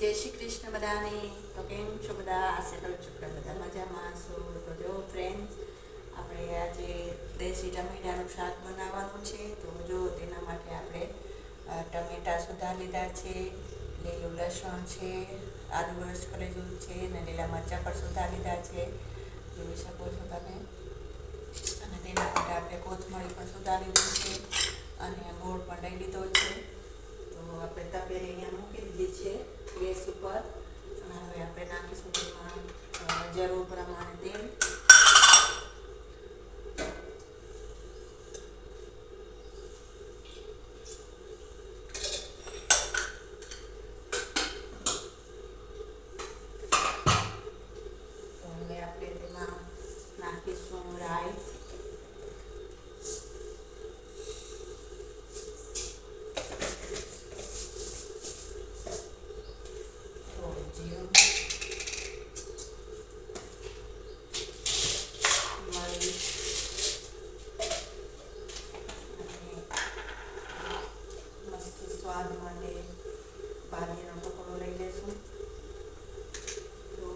જય શ્રી કૃષ્ણ બધાને. તો કેમ છો બધા? આશે કરું છું બધા મજામાં છો તો જો ફ્રેન્ડ્સ આપણે આજે દેશી ટમેટાનું શાક બનાવવાનું છે. તો જો તેના માટે આપણે ટમેટા સુધા લીધા છે, લીલું લસણ છે, આદુ રસ કરેલું છે અને લીલા મરચાં પણ સુધા લીધા છે. જોઈ શકો છો તમે. અને તેના માટે આપણે કોથમરી પણ સુધા લીધું છે અને ગોળ પણ લઈ લીધો છે તો આપણે તપેલી અહીંયા મૂકી દીધી છે ગેસ ઉપર અને હવે આપણે નાખીશું તેમાં અ, જરૂર પ્રમાણે તેલ તો હવે આપણે તેમાં નાખીશું રાઈ થોડું જીરું મરી અને મસ્ત સ્વાદ માટે બાજરીનો ટુકડો લઈ લેશું તો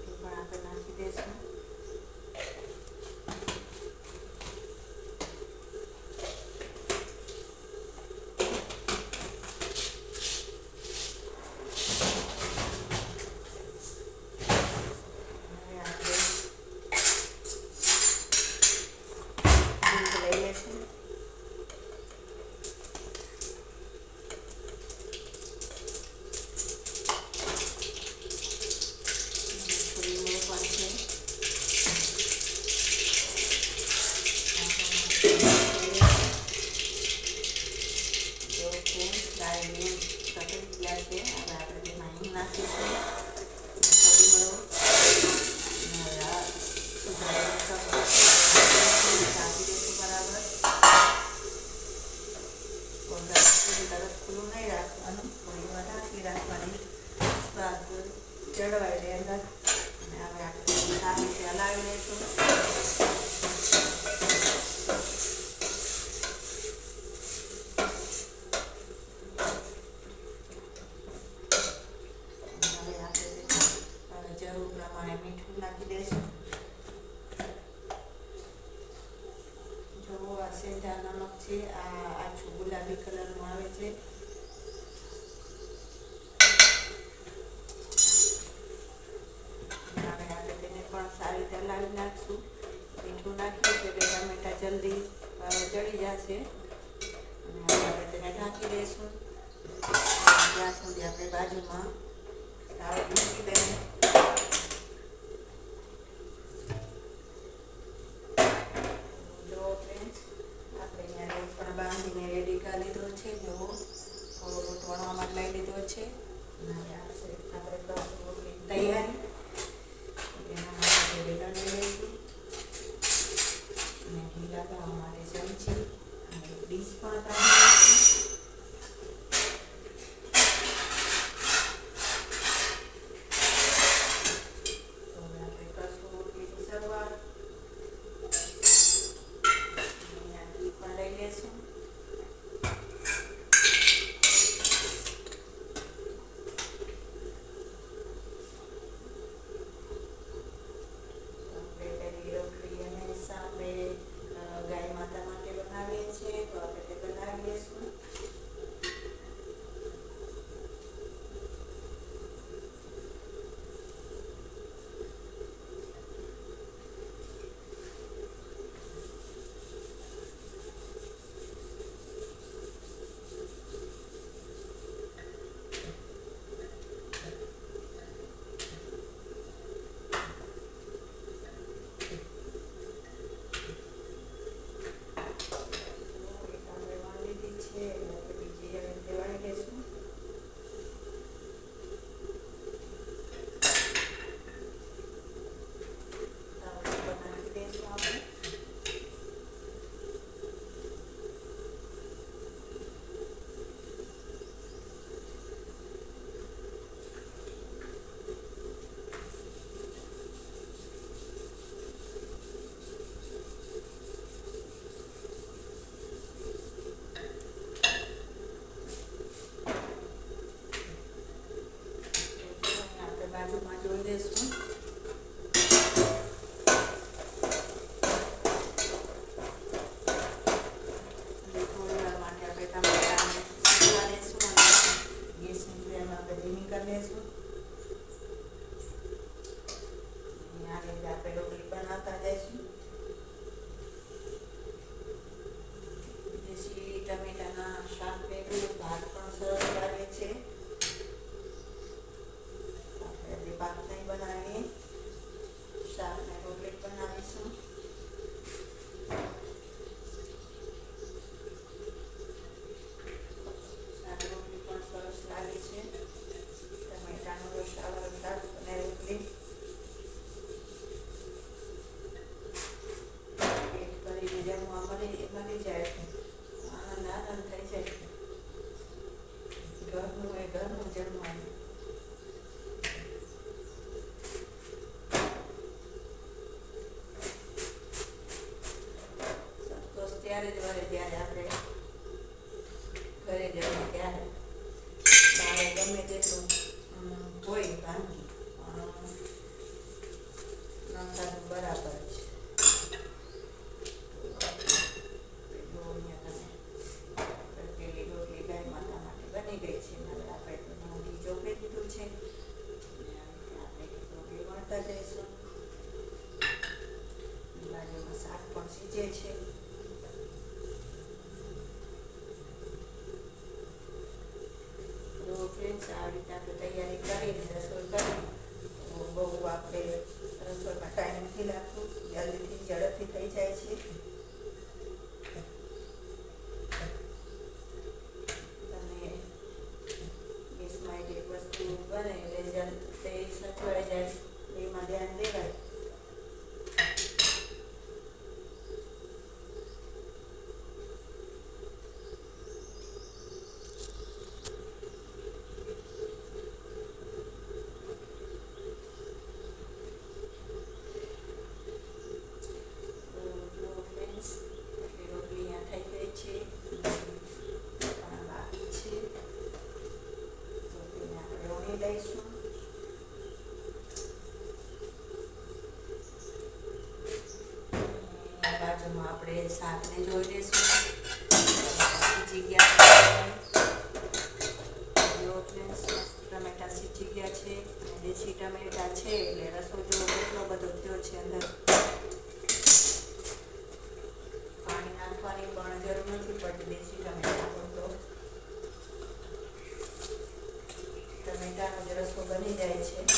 એ પણ આપણે નાખી દઈશું હવે આપણે હિંગ લઈ લેશું થોડી મૂળ પણ છે જો ફ્રેન્ડ્સ દાળની તપેલી ગયા છે હવે આપણે તેમાં હિંગ નાખીશું થોડી મળો અને હવે આ સુધારેલું સબ્જી ઢાંકી દઈશું બરાબર કોંદા તરત ખુલ્લું નહીં રાખવાનું થોડી વાર ઢાંકી રાખવાની સ્વાદ જળવાઈ રહે અંદર અને હવે આપણે સારી રીતે હલાવી લઈશું અને હવે આપણે તેમાં અ, જરૂર પ્રમાણે મીઠું નાખી દઈશું જો આ સેંધા નમક છે આ આછું ગુલાબી કલરનું આવે છે હવે આપણે તેને પણ સારી રીતે હલાવી નાખશું મીઠું નાખ્યું છે એટલે ટમેટા જલ્દી અ, ચડી જશે અને હવે આપણે ઢાંકી દઈશું ત્યાં સુધી આપણે બાજુમાં દાળ મૂકી દઈએ. બાંધીને રેડી કરી લીધો છે. જો થોડો રોટ લઈ લીધો છે. આપણે રોટલી તૈયારી. એના માટે vitamin આપણે શાકને જોઈ લઈશું. જગ્યા જો ફ્રેન્ડ્સ ટમેટા સીચી ગયા છે. દેશી ટમેટા છે એટલે રસો જો એટલો બધો થયો છે અંદર. પાણી નાખવાની પણ જરૂર નથી પડતી દેશી ટમેટા તો. ટમેટાનો જ રસો બની જાય છે.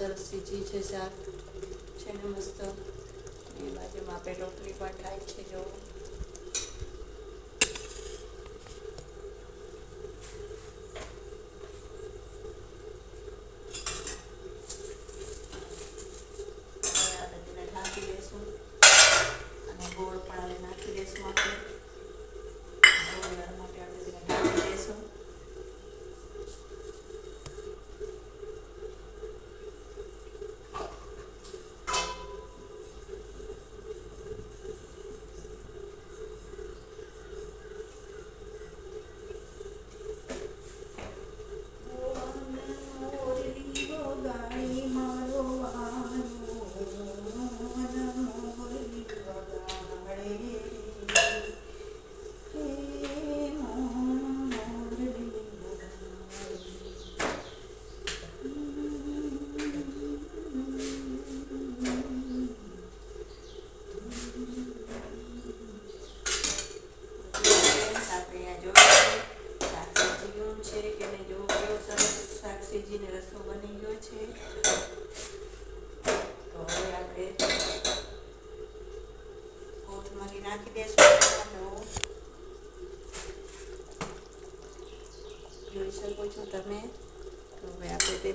સરસ સીજી છે શાક છે ને મસ્ત. એ બાજુમાં આપણે રોટલી પણ થાય છે, જો.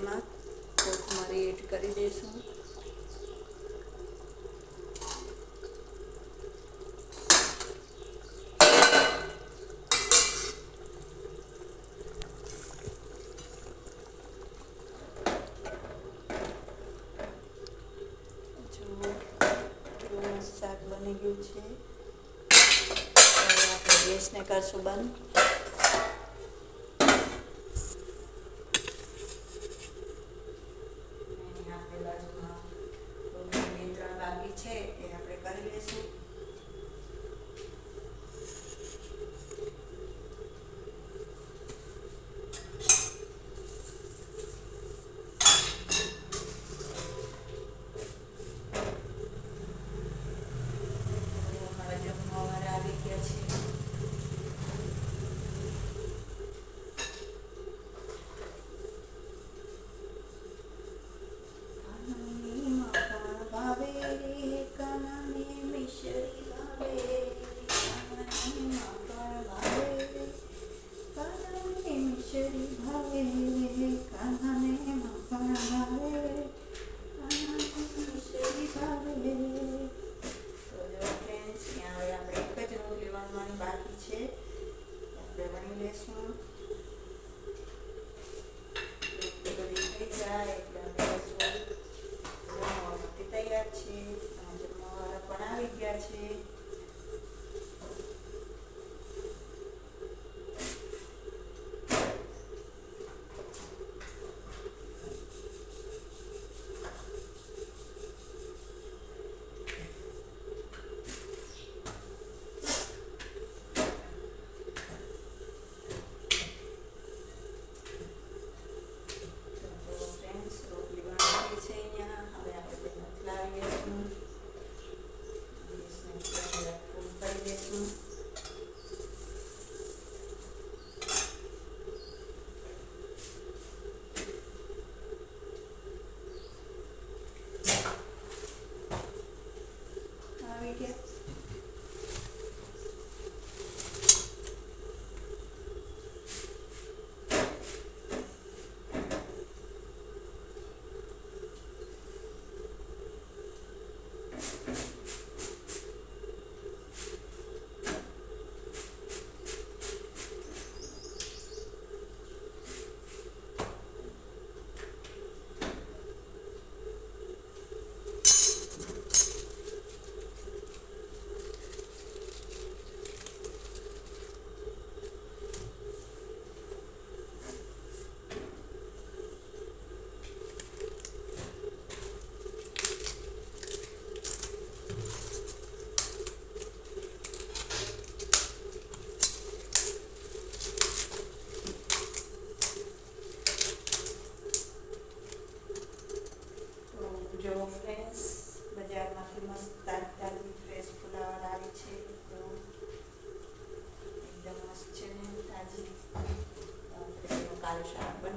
તેમાં કોથમરી એડ કરી દઈશું શાક બની ગયું છે. આપણે ગેસને કરશું બંધ. Amen.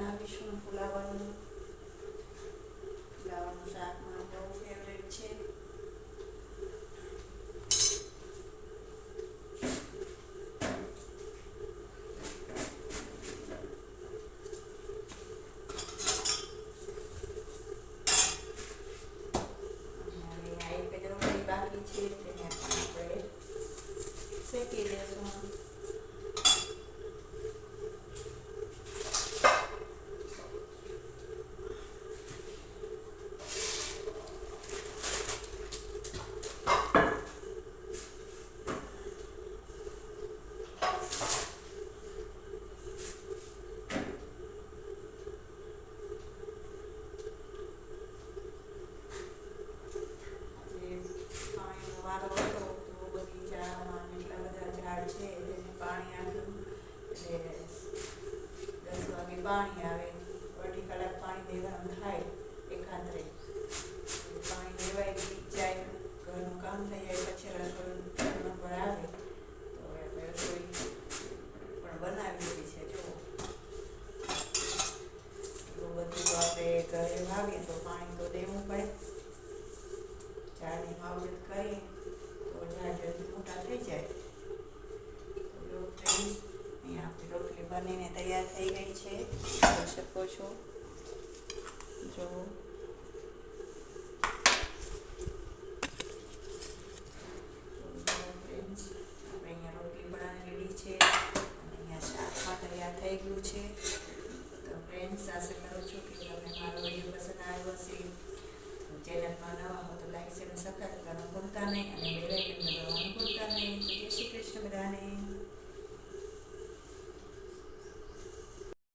na-wish mo, pulawan mo. Mo sa akin. પાણી આવે, અઢી કલાક પાણી દેવાનું થાય એકાંતરે. પાણી દેવાય ગઈ જાય, ઘરનું કામ થઈ જાય, પછી રસોઈ પર આવે, તો આપણે રસોઈ પણ બનાવી દીધી છે જો બધું તો આપણે ઘરે વાવીએ તો પાણી તો દેવું પડે. ઝાડની માવજત કરીએ તો ઝાડ જલ્દી મોટા થઈ જાય. આપણી રોટલી બનીને તૈયાર થઈ ગઈ. છે જોઈ શકો છો જો